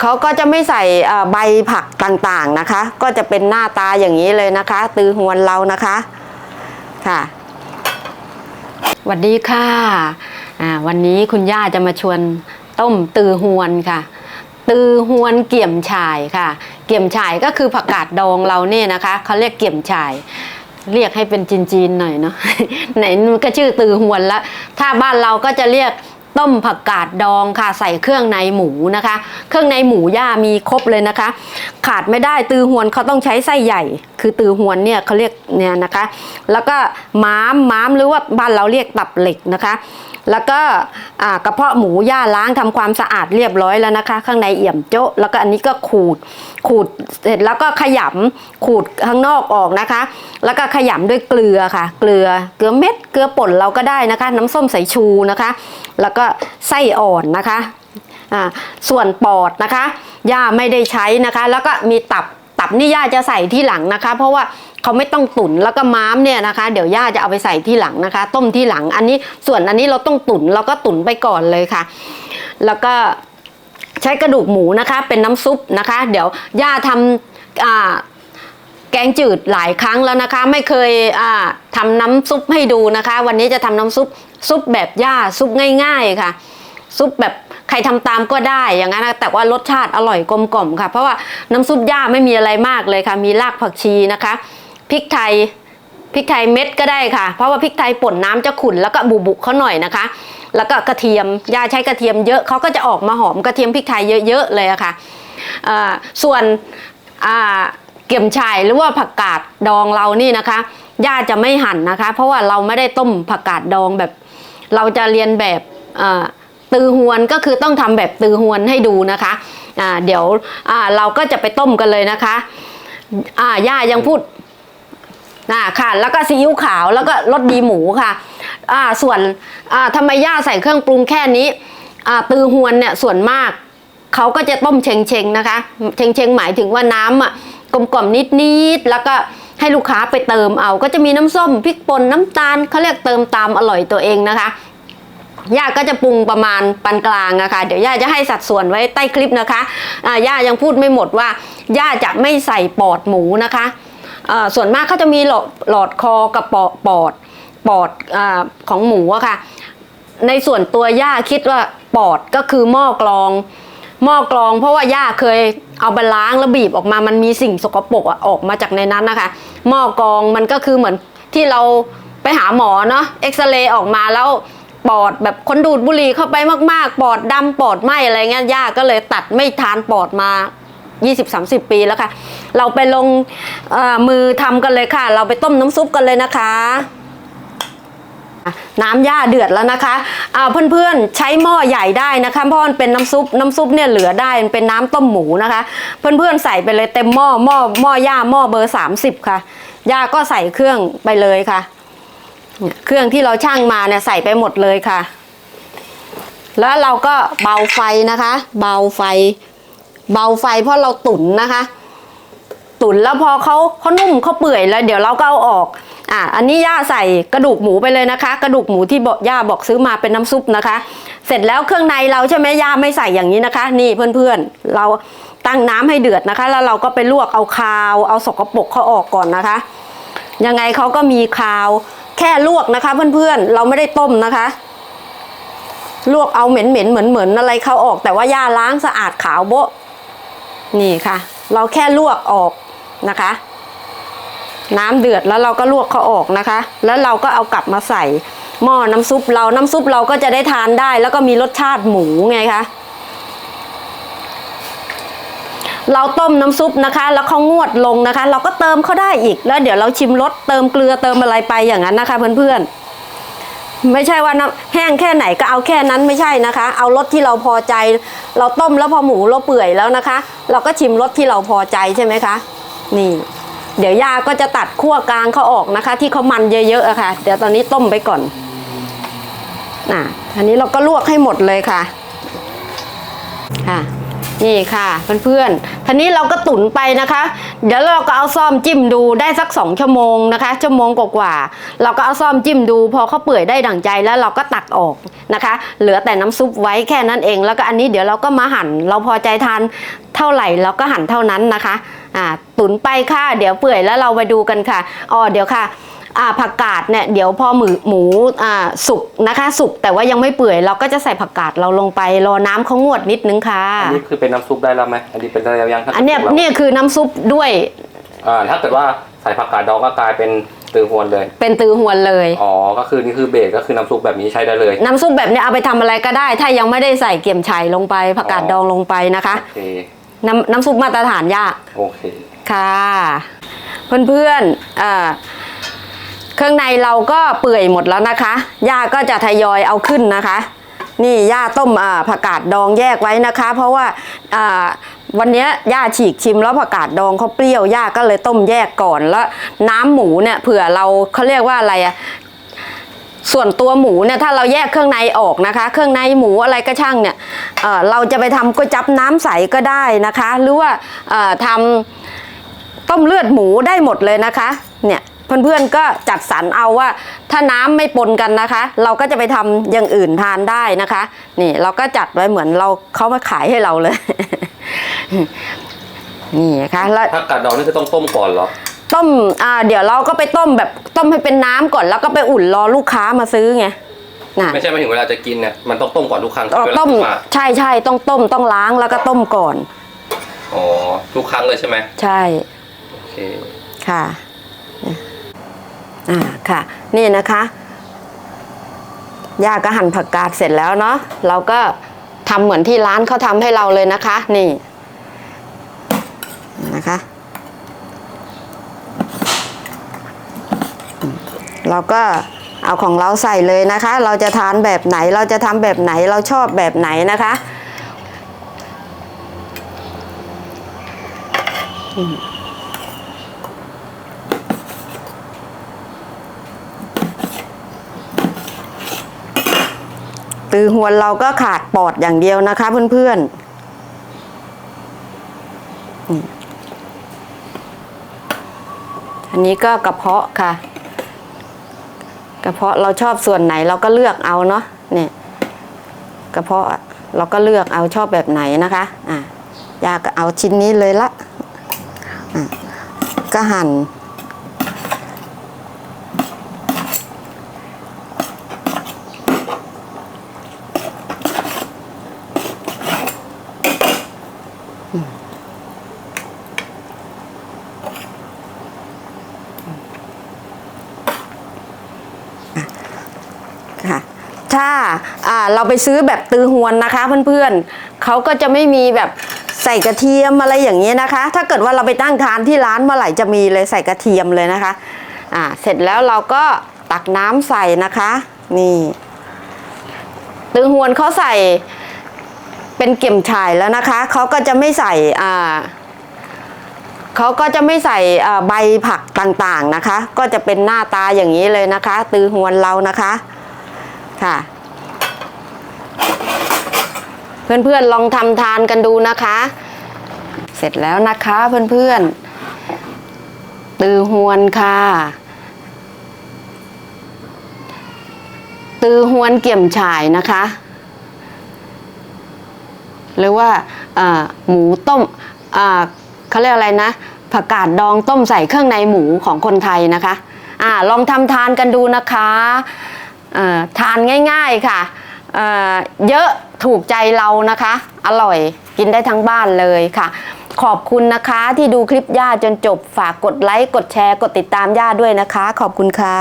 เขาก็จะไม่ใส่ใบผักต่างๆนะคะ ก็จะเป็นหน้าตาอย่างนี้เลยนะคะ ตือหวนเรานะคะค่ะสวัสดีค่ะวันนี้คุณย่าจะมาชวนต้มตือหวนค่ะ ตือหวนเกี่ยมฉายค่ะ เกี่ยมฉายก็คือผักกาดดองเราเนี่ยนะคะเขาเรียกเกี่ยมฉายเรียกให้เป็นจีนๆหน่อยเนาะไหนมันก็ชื่อตือหวนละถ้าบ้านเราก็จะเรียก ต้มผักกาดดองค่ะใส่เครื่องในหมูนะคะ เครื่องในหมูย่ามีครบเลยนะคะ ขาดไม่ได้ตือหวนเขาต้องใช้ไส้ใหญ่ คือตือหวนเนี่ยเขาเรียกเนี่ยนะคะ แล้วก็ม้ามม้ามหรือว่าบ้านเราเรียกตับเหล็กนะคะ แล้วก็กระเพาะหมูย่าล้างทำความสะอาดเรียบร้อยแล้วนะคะ ข้างในเอี่ยมโจ๊ะแล้วก็อันนี้ก็ขูดขูดเสร็จแล้วก็ขยำขูดข้างนอกออกนะคะ แล้วก็ขยำด้วยเกลือค่ะ เกลือเกลือเม็ด เกลือป่นเราก็ได้นะคะ น้ำส้มสายชูนะคะ แล้วก็ไส้อ่อนนะคะส่วนปอดนะคะย่าไม่ได้ใช้นะคะ แล้วก็มีตับตับนี่ย่าจะใส่ที่หลังนะคะ เพราะว่าเขาไม่ต้องตุ๋นแล้วก็ม้ามเนี่ยนะคะ เดี๋ยวย่าจะเอาไปใส่ที่หลังนะคะ ต้มที่หลังอันนี้ส่วนอันนี้เราต้องตุ๋นเราก็ตุ๋นไปก่อนเลยค่ะ แล้วก็ใช้กระดูกหมูนะคะ เป็นน้ำซุปนะคะ เดี๋ยวย่าทำอ่า แกงจืดหลายครั้งแล้วนะคะ ไม่เคยอ่าทำน้ำซุปให้ดูนะคะ วันนี้จะทำน้ำซุปซุปแบบย่าซุปง่าย ๆค่ะ ซุปแบบใครทำตามก็ได้อย่างนั้นแต่ว่ารสชาติอร่อยกลมกล่อมค่ะ เพราะว่าน้ำซุปย่าไม่มีอะไรมากเลยค่ะ มีรากผักชีนะคะพริกไทยพริกไทยเม็ดก็ได้ค่ะ เพราะว่าพริกไทยป่นน้ำจะขุ่นแล้วก็บุบุเขาหน่อยนะคะ แล้วก็กระเทียมย่าใช้กระเทียมเยอะเขาก็จะออกมาหอมกระเทียมพริกไทยเยอะๆเลยอะค่ะอ่าส่วนอ่า เกี่ยมชายหรือว่าผักกาดดองเรานี่นะคะย่าจะไม่หั่นนะคะ เพราะว่าเราไม่ได้ต้มผักกาดดองแบบ เราจะเรียนแบบตือหวนก็คือต้องทำแบบตือหวนให้ดูนะคะอ่าเดี๋ยวเราก็จะไปต้มกันเลยนะคะย่ายังพูดอ่าค่ะแล้วก็ซีอิ๊วขาวแล้วก็รสดีหมูค่ะอ่าส่วนอ่าทำไมย่าใส่เครื่องปรุงแค่นี้อ่าตือหวนเนี่ยส่วนมากเขาก็จะต้มเชงเชงนะคะ เชงเชงหมายถึงว่าน้ำอะ กลมกล่อมนิดนิดๆแล้วก็ให้ลูกค้าไปเติมเอา ก็จะมีน้ำส้มพริกป่นน้ำตาลเขาเรียกเติมตามอร่อยตัวเองนะคะย่าก็จะปรุงประมาณปานกลางนะคะเดี๋ยวย่าจะให้สัดส่วนไว้ใต้คลิปนะคะย่ายังพูดไม่หมดว่าย่าจะไม่ใส่ปอดหมูนะคะส่วนมากเขาจะมีหลอดหลอดคอกับปอดปอดปอดอของหมูอะค่ะ ในส่วนตัวย่าคิดว่าปอดก็คือหม้อกรอง หม้อกรอง เพราะว่าย่าเคยเอาไปล้างแล้วบีบออกมามันมีสิ่งสกปรกอะออกมาจากในนั้นนะคะ หม้อกรองมันก็คือเหมือนที่เราไปหาหมอเนาะเอ็กซเรย์ออกมาแล้วปอดแบบคนดูดบุหรี่เข้าไปมากๆ ปอดดำปอดไหมอะไรเงี้ยย่าก็เลยตัดไม่ทานปอดมา 20-30 ปีแล้วค่ะ เราไปลงมือทำกันเลยค่ะ เราไปต้มน้ำซุปกันเลยนะคะ น้ำย่าเดือดแล้วนะคะอ่าเพื่อนๆใช้หม้อใหญ่ได้นะคะเพราะมันเป็นน้ำซุปน้ำซุปเนี่ยเหลือได้มันเป็นน้ำต้มหมูนะคะ เพื่อนๆใส่ไปเลยเต็มหม้อหม้อหม้อย่าหม้อเบอร์ 30 ค่ะย่าก็ใส่เครื่องไปเลยค่ะเนี่ยเครื่องที่เราช่างมาเนี่ยใส่ไปหมดเลยค่ะ แล้วเราก็เบาไฟนะคะ เบาไฟ เบาไฟเพราะเราตุ๋นนะคะ ตุ๋นแล้วพอเขาเขานุ่มเขาเปื่อยแล้ว เดี๋ยวเราก็เอาออก อะอันนี้ย่าใส่กระดูกหมูไปเลยนะคะ กระดูกหมูที่บอกย่าบอกซื้อมาเป็นน้ำซุปนะคะ เสร็จแล้วเครื่องในเราใช่ไหมย่าไม่ใส่อย่างนี้นะคะ นี่เพื่อนๆ เราตั้งน้ำให้เดือดนะคะ แล้วเราก็ไปลวกเอาคาว เอาสกปรกเขาออกก่อนนะคะ ยังไงเขาก็มีคาว แค่ลวกนะคะ เพื่อนๆ เราไม่ได้ต้มนะคะ ลวกเอาเหม็นๆเหมือนเหมือนอะไรเขาออก แต่ว่าย่าล้างสะอาดขาวโบะนี่ค่ะ เราแค่ลวกออกนะคะ น้ำเดือดแล้วเราก็ลวกเขาออกนะคะ แล้วเราก็เอากลับมาใส่หม้อน้ำซุปเราน้ำซุปเราก็จะได้ทานได้ แล้วก็มีรสชาติหมูไงคะเราต้มน้ำซุปนะคะ แล้วเขางวดลงนะคะ เราก็เติมเขาได้อีก แล้วเดี๋ยวเราชิมรสเติมเกลือเติมอะไรไปอย่างนั้นนะคะ เพื่อนๆไม่ใช่ว่าน้ำแห้งแค่ไหนก็เอาแค่นั้นไม่ใช่นะคะ เอารสที่เราพอใจ เราต้มแล้วพอหมูเราเปื่อยแล้วนะคะ เราก็ชิมรสที่เราพอใจใช่ไหมคะ นี่ เดี๋ยวย่าก็จะตัดขั้วกลางเขาออกนะคะ ที่เขามันเยอะๆอะค่ะ เดี๋ยวตอนนี้ต้มไปก่อนอะอันนี้เราก็ลวกให้หมดเลยค่ะค่ะนี่ค่ะเพื่อนๆทีนี้เราก็ตุ๋นไปนะคะ เดี๋ยวเราก็เอาซ่อมจิ้มดูได้สักสองชั่วโมงนะคะ ชั่วโมงกว่าๆเราก็เอาซ่อมจิ้มดู พอเขาเปื่อยได้ดั่งใจแล้วเราก็ตักออกนะคะ เหลือแต่น้ำซุปไว้แค่นั้นเอง แล้วก็อันนี้เดี๋ยวเราก็มาหั่น เราพอใจทานเท่าไหร่เราก็หั่นเท่านั้นนะคะ อ่าตุ๋นไปค่ะ เดี๋ยวเปื่อยแล้วเราไปดูกันค่ะอ๋อเดี๋ยวค่ะอ่าผักกาดเนี่ยเดี๋ยวพอหมูหมูอ่าสุกนะคะสุกแต่ว่ายังไม่เปื่อยเราก็จะใส่ผักกาดเราลงไปรอน้ำเขางวดนิดนึงค่ะ อันนี้คือเป็นน้ำซุปได้แล้วไหมอันนี้เป็นได้แล้วยังถ้าอันเนี้ยกิดราเนี่ยคือน้ำซุปด้วยอ่าถ้าเกิดว่าใส่ผักกาดดองก็กลายเป็นตือฮวนเลย เป็นตือหวนเลย อ๋อ ก็คือนี่คือเบสก็คือน้ำซุปแบบนี้ใช้ได้เลย น้ำซุปแบบเนี้ยเอาไปทำอะไรก็ได้ ถ้ายังไม่ได้ใส่เกี่ยมชัยลงไปผักกาดอ๋อดองลงไปนะคะ โอเค น้ำน้ำซุปมาตรฐานยากโอเค ค่ะ เพื่อนๆอ่าเครื่องในเราก็เปื่อยหมดแล้วนะคะย่าก็จะทยอยเอาขึ้นนะคะ นี่ย่าต้มอ่าผักกาดดองแยกไว้นะคะ เพราะว่าอ่าวันเนี้ยย่าฉีกชิมแล้วผักกาดดองเขาเปรี้ยวย่าก็เลยต้มแยกก่อนแล้ว น้ำหมูเนี่ยเผื่อเราเขาเรียกว่าอะไรอะ ส่วนตัวหมูเนี่ยถ้าเราแยกเครื่องในออกนะคะ เครื่องในหมูอะไรก็ช่างเนี่ยเเราจะไปทำก๋วยจับน้ำใสก็ได้นะคะ หรือว่าทำต้มเลือดหมูได้หมดเลยนะคะเนี่ยเพื่อนๆก็จัดสรรเอาว่าถ้าน้ำไม่ปนกันนะคะ เราก็จะไปทำอย่างอื่นทานได้นะคะ นี่เราก็จัดไว้เหมือนเราเขามาขายให้เราเลย นี่นะคะแล้วผักกาดดองนี่คือต้องต้มก่อนเหรอ ต้มอ่าเดี๋ยวเราก็ไปต้มแบบต้มให้เป็นน้ำก่อนแล้วก็ไปอุ่นรอลูกค้ามาซื้อไงน่ะไม่ใช่หมายถึงเวลาจะกินเนี่ยมันต้องต้มก่อนทุกครั้งเราเวลาต้มซื้อมาใช่ใช่ต้องต้มต้องล้างแล้วก็ต้มก่อน อ๋อทุกครั้งเลยใช่ไหมใช่ โอเค ค่ะ อ่า ค่ะ นี่นะคะ ย่าก็หั่นผักกาดเสร็จแล้วเนาะ เราก็ทำเหมือนที่ร้านเขาทำให้เราเลยนะคะ นี่ นะคะ เราก็เอาของเราใส่เลยนะคะ เราจะทานแบบไหนเราจะทำแบบไหนเราชอบแบบไหนนะคะตือหวนเราก็ขาดปอดอย่างเดียวนะคะเพื่อนๆอืมอันนี้ก็กระเพาะค่ะ กระเพาะเราชอบส่วนไหนเราก็เลือกเอาเนาะเนี่ยกระเพาะเราก็เลือกเอาชอบแบบไหนนะคะอะยาก็เอาชิ้นนี้เลยละอะก็หั่น ค่ะถ้าอ่า เราไปซื้อแบบตือหวนนะคะเพื่อนๆเขาก็จะไม่มีแบบใส่กระเทียมอะไรอย่างนี้ยนะคะ ถ้าเกิดว่าเราไปตั้งทานที่ร้านเมื่อไหร่จะมีเลยใส่กระเทียมเลยนะคะอ่าเสร็จแล้วเราก็ตักน้ำใส่นะคะ นี่ตือหวนเขาใส่เป็นเกี่ยมฉ่ายแล้วนะคะเขาก็จะไม่ใส่อ่าเขาก็จะไม่ใส่ใบผักต่างๆนะคะ ก็จะเป็นหน้าตาอย่างนี้เลยนะคะ ตือหวนเรานะคะค่ะ เพื่อนๆลองทำทานกันดูนะคะ เสร็จแล้วนะคะเพื่อนๆตือหวนค่ะ ตือหวนเกี่ยมฉ่ายนะคะ หรือว่าหมูต้มเขาเรียกอะไรนะผักกาดดองต้มใส่เครื่องในหมูของคนไทยนะคะอลองทำทานกันดูนะคะทานง่าย ๆค่ะเยอะ ถูกใจเรานะคะ อร่อยกินได้ทั้งบ้านเลยค่ะ ขอบคุณนะคะที่ดูคลิปย่าจนจบฝากกดไลค์กดแชร์กดติดตามย่าด้วยนะคะ ขอบคุณค่ะ